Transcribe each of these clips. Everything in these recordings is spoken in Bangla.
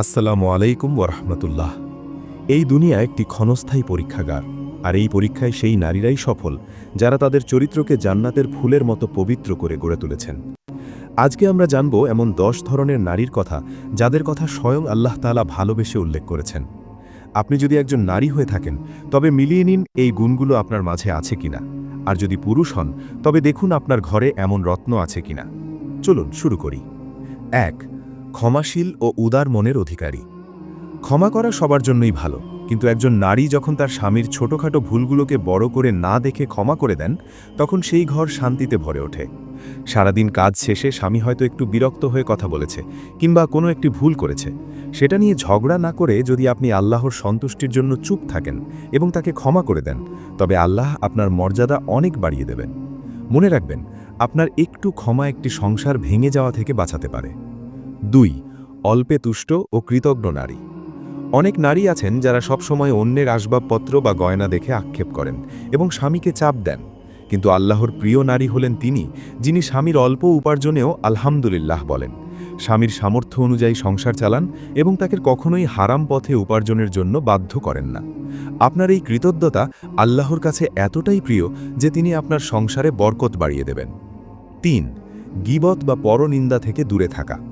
আসসালামু আলাইকুম ওরহমতুল্লাহ এই দুনিয়া একটি ক্ষণস্থায়ী পরীক্ষাগার, আর এই পরীক্ষায় সেই নারীরাই সফল, যারা তাদের চরিত্রকে জান্নাতের ফুলের মতো পবিত্র করে গড়ে তুলেছেন। আজকে আমরা জানব এমন দশ ধরনের নারীর কথা, যাদের কথা স্বয়ং আল্লাহ তাআলা ভালোবেসে উল্লেখ করেছেন। আপনি যদি একজন নারী হয়ে থাকেন, তবে মিলিয়ে নিন এই গুণগুলো আপনার মাঝে আছে কিনা। আর যদি পুরুষ হন, তবে দেখুন আপনার ঘরে এমন রত্ন আছে কিনা। চলুন শুরু করি। এক ক্ষমাশীল ও উদার মনের অধিকারী। ক্ষমা করা সবার জন্যই ভালো, কিন্তু একজন নারী যখন তার স্বামীর ছোটখাটো ভুলগুলোকে বড় করে না দেখে ক্ষমা করে দেন, তখন সেই ঘর শান্তিতে ভরে ওঠে। সারাদিন কাজ শেষে স্বামী হয়তো একটু বিরক্ত হয়ে কথা বলেছে, কিংবা কোনো একটি ভুল করেছে। সেটা নিয়ে ঝগড়া না করে যদি আপনি আল্লাহর সন্তুষ্টির জন্য চুপ থাকেন এবং তাকে ক্ষমা করে দেন, তবে আল্লাহ আপনার মর্যাদা অনেক বাড়িয়ে দেবেন। মনে রাখবেন, আপনার একটু ক্ষমা একটি সংসার ভেঙে যাওয়া থেকে বাঁচাতে পারে। দুই, অল্পে তুষ্ট ও কৃতজ্ঞ নারী। অনেক নারী আছেন যারা সবসময় অন্যের আসবাবপত্র বা গয়না দেখে আক্ষেপ করেন এবং স্বামীকে চাপ দেন। কিন্তু আল্লাহর প্রিয় নারী হলেন তিনি, যিনি স্বামীর অল্প উপার্জনেও আলহামদুলিল্লাহ বলেন। স্বামীর সামর্থ্য অনুযায়ী সংসার চালান এবং তাকে কখনোই হারাম পথে উপার্জনের জন্য বাধ্য করেন না। আপনার এই কৃতজ্ঞতা আল্লাহর কাছে এতটাই প্রিয় যে তিনি আপনার সংসারে বরকত বাড়িয়ে দেবেন। তিন, গিবত বা পরনিন্দা থেকে দূরে থাকা।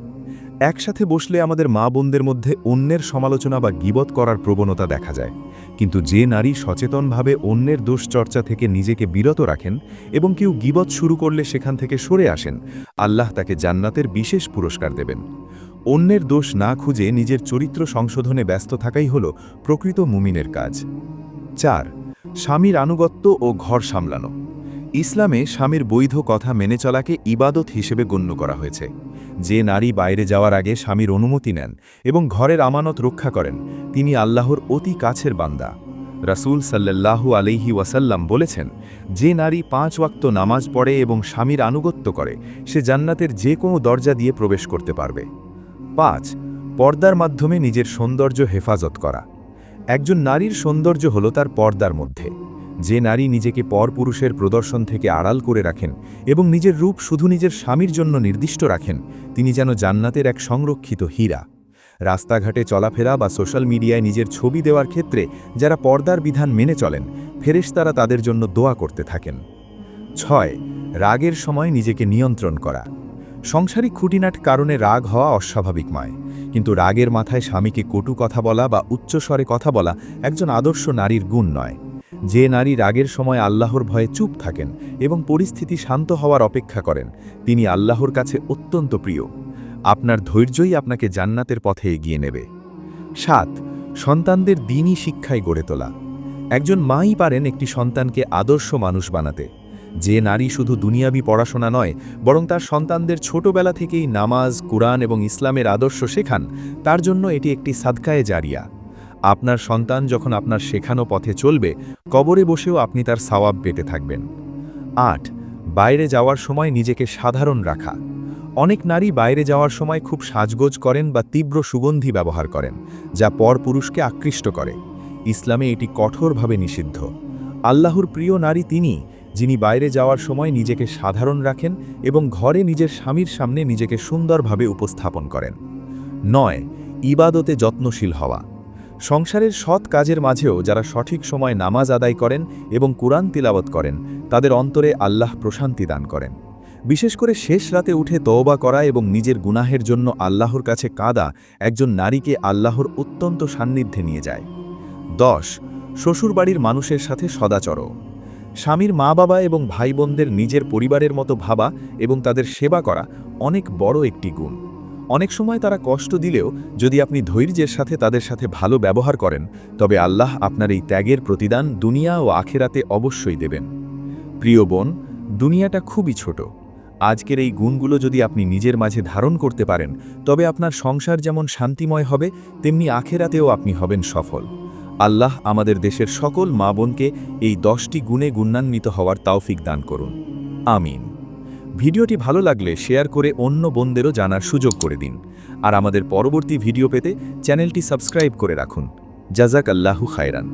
একসাথে বসলে আমাদের মা বোনদের মধ্যে অন্যের সমালোচনা বা গিবত করার প্রবণতা দেখা যায়। কিন্তু যে নারী সচেতনভাবে অন্যের দোষ চর্চা থেকে নিজেকে বিরত রাখেন এবং কেউ গিবত শুরু করলে সেখান থেকে সরে আসেন, আল্লাহ তাকে জান্নাতের বিশেষ পুরস্কার দেবেন। অন্যের দোষ না খুঁজে নিজের চরিত্র সংশোধনে ব্যস্ত থাকাই হল প্রকৃত মুমিনের কাজ। চার, স্বামীর আনুগত্য ও ঘর সামলানো। ইসলামে স্বামীর বৈধ কথা মেনে চলাকে ইবাদত হিসেবে গণ্য করা হয়েছে। যে নারী বাইরে যাওয়ার আগে স্বামীর অনুমতি নেন এবং ঘরের আমানত রক্ষা করেন, তিনি আল্লাহর অতি কাছের বান্দা। রাসূল সাল্লাল্লাহু আলাইহি ওয়াসাল্লাম বলেছেন, যে নারী পাঁচ ওয়াক্ত নামাজ পড়ে এবং স্বামীর আনুগত্য করে, সে জান্নাতের যে কোনো দরজা দিয়ে প্রবেশ করতে পারবে। পাঁচ, পর্দার মাধ্যমে নিজের সৌন্দর্য হেফাজত করা। একজন নারীর সৌন্দর্য হল তার পর্দার মধ্যে। যে নারী নিজেকে পরপুরুষের প্রদর্শন থেকে আড়াল করে রাখেন এবং নিজের রূপ শুধু নিজের স্বামীর জন্য নির্দিষ্ট রাখেন, তিনি যেন জান্নাতের এক সংরক্ষিত হীরা। রাস্তাঘাটে চলাফেরা বা সোশ্যাল মিডিয়ায় নিজের ছবি দেওয়ার ক্ষেত্রে যারা পর্দার বিধান মেনে চলেন, ফেরেশতারা তাদের জন্য দোয়া করতে থাকেন। ছয়, রাগের সময় নিজেকে নিয়ন্ত্রণ করা। সংসারিক খুঁটিনাট কারণে রাগ হওয়া অস্বাভাবিক নয়, কিন্তু রাগের মাথায় স্বামীকে কটু কথা বলা বা উচ্চস্বরে কথা বলা একজন আদর্শ নারীর গুণ নয়। যে নারী রাগের সময় আল্লাহর ভয়ে চুপ থাকেন এবং পরিস্থিতি শান্ত হওয়ার অপেক্ষা করেন, তিনি আল্লাহর কাছে অত্যন্ত প্রিয়। আপনার ধৈর্যই আপনাকে জান্নাতের পথে এগিয়ে নেবে। সাত, সন্তানদের দিনই শিক্ষায় গড়ে তোলা। একজন মাই পারেন একটি সন্তানকে আদর্শ মানুষ বানাতে। যে নারী শুধু দুনিয়াবি পড়াশোনা নয়, বরং তার সন্তানদের ছোটবেলা থেকেই নামাজ, কুরআন এবং ইসলামের আদর্শ শেখান, তার জন্য এটি একটি সাদকায়ে জারিয়া। আপনার সন্তান যখন আপনার শেখানো পথে চলবে, কবরে বসেও আপনি তার সওয়াব পেতে থাকবেন। আট, বাইরে যাওয়ার সময় নিজেকে সাধারণ রাখা। অনেক নারী বাইরে যাওয়ার সময় খুব সাজগোজ করেন বা তীব্র সুগন্ধি ব্যবহার করেন, যা পরপুরুষকে আকৃষ্ট করে। ইসলামে এটি কঠোরভাবে নিষিদ্ধ। আল্লাহর প্রিয় নারী তিনি, যিনি বাইরে যাওয়ার সময় নিজেকে সাধারণ রাখেন এবং ঘরে নিজের স্বামীর সামনে নিজেকে সুন্দরভাবে উপস্থাপন করেন। নয়, ইবাদতে যত্নশীল হওয়া। সংসারের সৎ কাজের মাঝেও যারা সঠিক সময় নামাজ আদায় করেন এবং কোরআন তিলাবত করেন, তাদের অন্তরে আল্লাহ প্রশান্তি দান করেন। বিশেষ করে শেষ রাতে উঠে তওবা করা এবং নিজের গুনাহের জন্য আল্লাহর কাছে কাঁদা একজন নারীকে আল্লাহর অত্যন্ত সান্নিধ্যে নিয়ে যায়। দশ, শ্বশুরবাড়ির মানুষের সাথে সদাচর স্বামীর মা বাবা এবং ভাই বোনদের নিজের পরিবারের মতো ভাবা এবং তাদের সেবা করা অনেক বড় একটি গুণ। অনেক সময় তারা কষ্ট দিলেও যদি আপনি ধৈর্যের সাথে তাদের সাথে ভালো ব্যবহার করেন, তবে আল্লাহ আপনার এই ত্যাগের প্রতিদান দুনিয়া ও আখেরাতে অবশ্যই দেবেন। প্রিয় বোন, দুনিয়াটা খুবই ছোট। আজকের এই গুণগুলো যদি আপনি নিজের মাঝে ধারণ করতে পারেন, তবে আপনার সংসার যেমন শান্তিময় হবে, তেমনি আখেরাতেও আপনি হবেন সফল। আল্লাহ আমাদের দেশের সকল মা বোনকে এই দশটি গুণে গুণান্বিত হওয়ার তাওফিক দান করুন। আমিন। ভিডিওটি ভালো লাগলে শেয়ার করে অন্য বোনদেরও জানার সুযোগ করে দিন। আর আমাদের পরবর্তী ভিডিও পেতে চ্যানেলটি সাবস্ক্রাইব করে রাখুন। জাজাক আল্লাহু খায়রান।